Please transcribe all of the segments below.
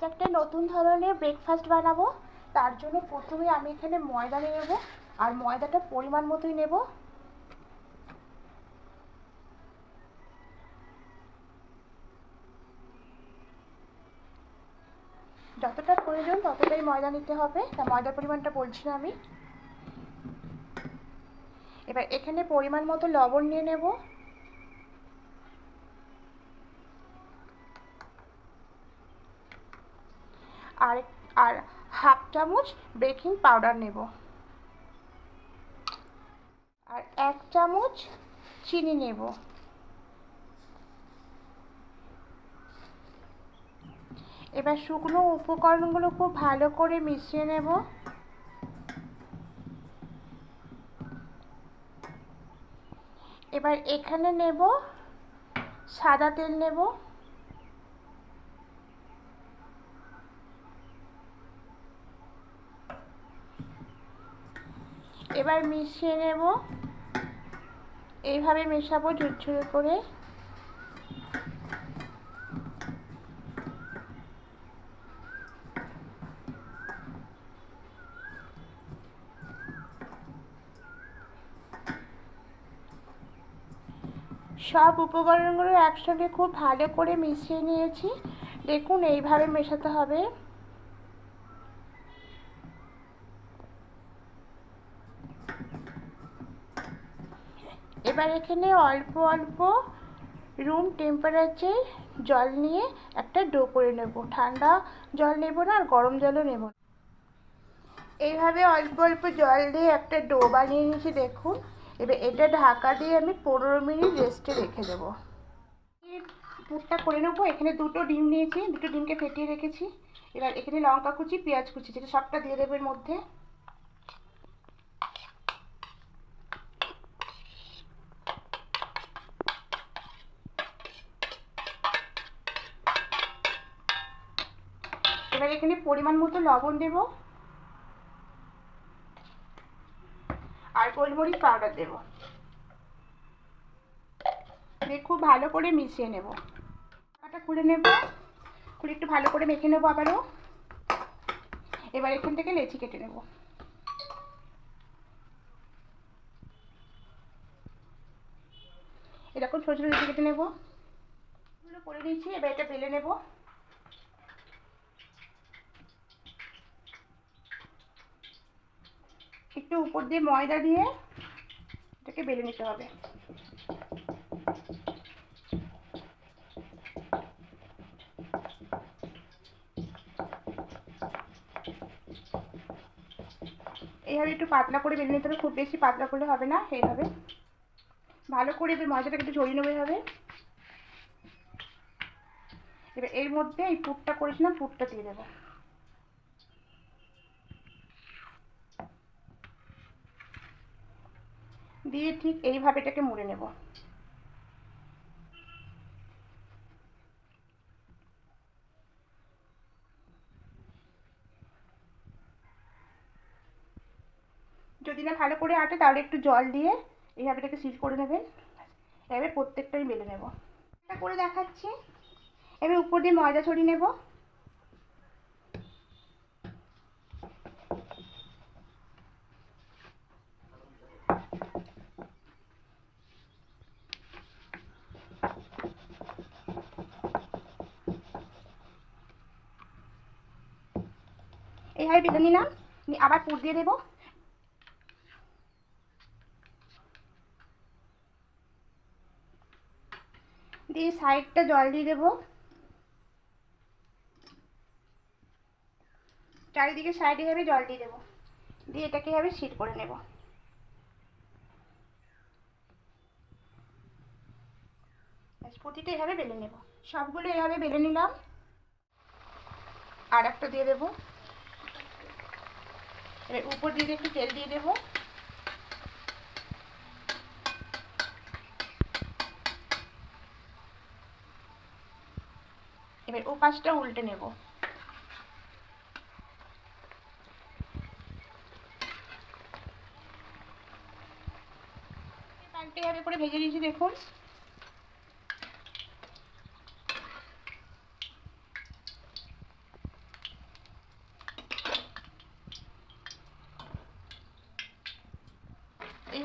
আজ একটা নতুন ধরনের ব্রেকফাস্ট বানাবো। তার জন্য প্রথমে আমি এখানে ময়দা নিয়ে নেব, আর ময়দাটা পরিমাণ মতোই নেব। যতটা প্রয়োজন ততটাই ময়দা নিতে হবে। তা ময়দার পরিমাণটা বলছি না আমি। এবার এখানে পরিমাণ মতো লবণ নিয়ে নেব। আর আর হাফ চামচ বেকিং পাউডার নেব। আর এক চামচ চিনি নেব। এবার শুকনো উপকরণগুলো খুব ভালো করে মিশিয়ে নেব। এবার এখানে নেব সাদা তেল নেব। এবার মিশিয়ে নেব। এইভাবে মেশাবো ঝুরঝুরে করে। সব উপকরণগুলো একসঙ্গে খুব ভালো করে মিশিয়ে নিয়েছি। দেখুন, এইভাবে মেশাতে হবে। এবার এখানে অল্প অল্প রুম টেম্পারেচার জল নিয়ে একটা ডো করে নেব। ঠান্ডা জল নেব না আর গরম জলও নেব না। এইভাবে অল্প অল্প জল দিয়ে একটা ডো বানিয়ে নিয়েছি, দেখুন। এবার এটা ঢাকা দিয়ে আমি পনেরো মিনিট রেস্টে রেখে দেবো। পুরটা করে নেব। এখানে দুটো ডিম নিয়েছি, দুটো ডিমকে ফেটিয়ে রেখেছি। এবার এখানে লঙ্কা কুচি, পেঁয়াজ কুচি, যেটা সবটা দিয়ে দেবো এর মধ্যে এবার এখানে পরিমাণ মতো লবণ দেব। আর গোলমরিচ পাউডার দেব। খুব ভালো করে মিশিয়ে নেব। টাকাটা খুলে নেব। খুলে একটু ভালো করে মেখে নেব আবারও। এবার এখান থেকে লেচি কেটে নেব। এরকম ছোটো ছোটো লেচি কেটে নেব। করে নিয়েছি, এবার এটা বেলে নেব। একটু উপর দিয়ে ময়দা দিয়ে এটাকে বেলে নিতে হবে। এইভাবে একটু পাতলা করে বেলে নিতে হবে, খুব বেশি পাতলা করলে হবে না, এইভাবে। ভালো করে এবার ময়দাটাকে একটু ঝরিয়ে নেবে হবে এবার এর মধ্যে এই পুরটা করেছিলাম, পুরটা দিয়ে দেবো। দিয়ে ঠিক এইভাবে এটাকে মুড়ে নেব। যদি না ভালো করে আটে, তাহলে একটু জল দিয়ে এইভাবে এটাকে সিল করে নেবেন। এভাবে প্রত্যেকটাই মেলে নেব। এটা করে দেখাচ্ছি। এবার উপর দিয়ে ময়দা ছড়িয়ে নেব। এইভাবে বেঁধে নিলাম আবার পুর দিয়ে দেবো। দিয়ে সাইডটা জল দিয়ে দেবো। চারিদিকে সাইডে এভাবে জল দিয়ে দেবো। দিয়ে এটাকে এভাবে সিট করে নেব। প্রতিটা এভাবে বেলে নেব। সবগুলো এভাবে বেলে নিলাম। আর একটা দিয়ে দেবো। এবার উপর দিয়ে একটু তেল দিয়ে দেবো। এবার ও পাশটা উল্টে নেব। পাল্টে এভাবে করে ভেজে নিয়েছি, দেখুন।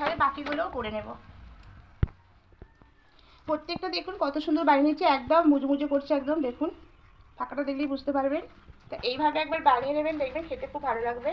এইভাবে বাকিগুলোও করে নেব। প্রত্যেকটা দেখুন কত সুন্দর বাড়ি নিচ্ছে, একদম মুজমুজে করছে একদম, দেখুন। ফাঁকাটা দেখলেই বুঝতে পারবেন। তা এইভাবে একবার বানিয়ে নেবেন, দেখবেন খেতে খুব ভালো লাগবে।